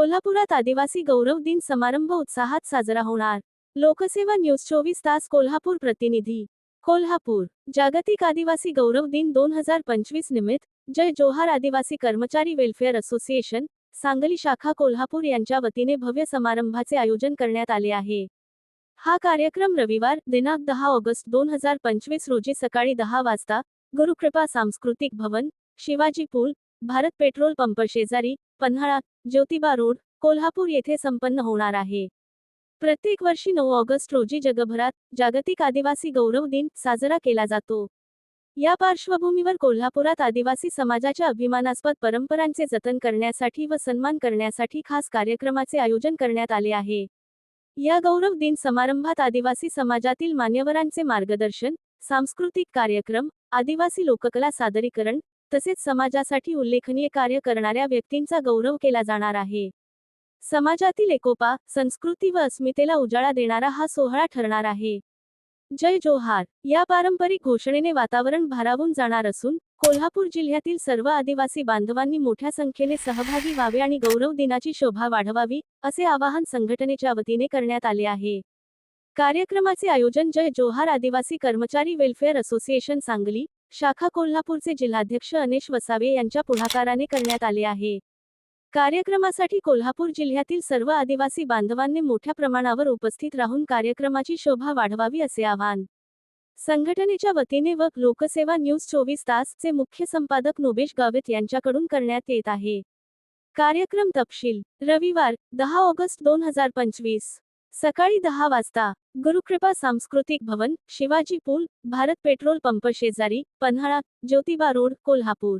कोल्हापुरात आदिवासी गौरव दिन समारंभ उत्साहात साजरा होणार. लोकसेवा न्यूज चोवीस तास कोल्हापूर प्रतिनिधी. कोल्हापूर जागतिक आदिवासी गौरव दिन दोन हजार पंचवीस निमित्त जय जोहार आदिवासी कर्मचारी वेलफेअर असोसिएशन सांगली शाखा कोल्हापूर यांच्या वतीने भव्य समारंभाचे आयोजन करण्यात आले आहे. हा कार्यक्रम रविवार दिनांक दहा ऑगस्ट दोन हजार पंचवीस रोजी सकाळी दहा वाजता गुरुकृपा सांस्कृतिक भवन शिवाजी पूल भारत पेट्रोल पंप शेजारी पन्हाळा ज्योतिबा रोड कोल्हापूर येथे संपन्न होणार आहे. प्रत्येक वर्षी नऊ ऑगस्ट रोजी जगभरात जागतिक आदिवासी गौरव दिन साजरा केला जातो. या पार्श्वभूमीवर कोल्हापुरात आदिवासी समाजाच्या अभिमानास्पद परंपरांचे जतन करण्यासाठी व सन्मान करण्यासाठी खास कार्यक्रमाचे आयोजन करण्यात आले आहे. या गौरव दिन समारंभात आदिवासी समाजातील मान्यवरांचे मार्गदर्शन सांस्कृतिक कार्यक्रम आदिवासी लोककला सादरीकरण तसेच समाजासाठी उल्लेखनीय कार्य करणाऱ्या व्यक्तींचा गौरव केला जाणार आहे. समाजातील एकोपा संस्कृती व अस्मितेला उजाळा देणारा हा सोहळा ठरणार आहे. जय जोहार या पारंपरिक घोषणेने वातावरण भारावून जाणार असून कोल्हापूर जिल्ह्यातील सर्व आदिवासी बांधवांनी मोठ्या संख्येने सहभागी व्हावे आणि गौरव दिनाची शोभा वाढवावी असे आवाहन संघटनेच्या वतीने करण्यात आले आहे. कार्यक्रमाचे आयोजन जय जोहार आदिवासी कर्मचारी वेलफेअर असोसिएशन सांगली शाखा कोल्हापूरचे जिल्हाध्यक्ष अनेश वसावे यांच्या पुढाकाराने करण्यात आले आहे. कार्यक्रमासाठी कोल्हापूर जिल्ह्यातील सर्व आदिवासी बांधवांनी मोठ्या प्रमाणावर उपस्थित राहून कार्यक्रमाची शोभा वाढवावी असे आवाहन. संघटनेच्या वतीने व लोकसेवा न्यूज चोवीस तासचे मुख्य संपादक नोबेश गावित यांच्याकडून करण्यात येत आहे. कार्यक्रम तपशील. रविवार दहा ऑगस्ट दोन हजार पंचवीस. सकाळी दहा वाजता गुरुकृपा सांस्कृतिक भवन शिवाजी पूल भारत पेट्रोल पंप शेजारी पन्हाळा ज्योतिबा रोड कोल्हापूर.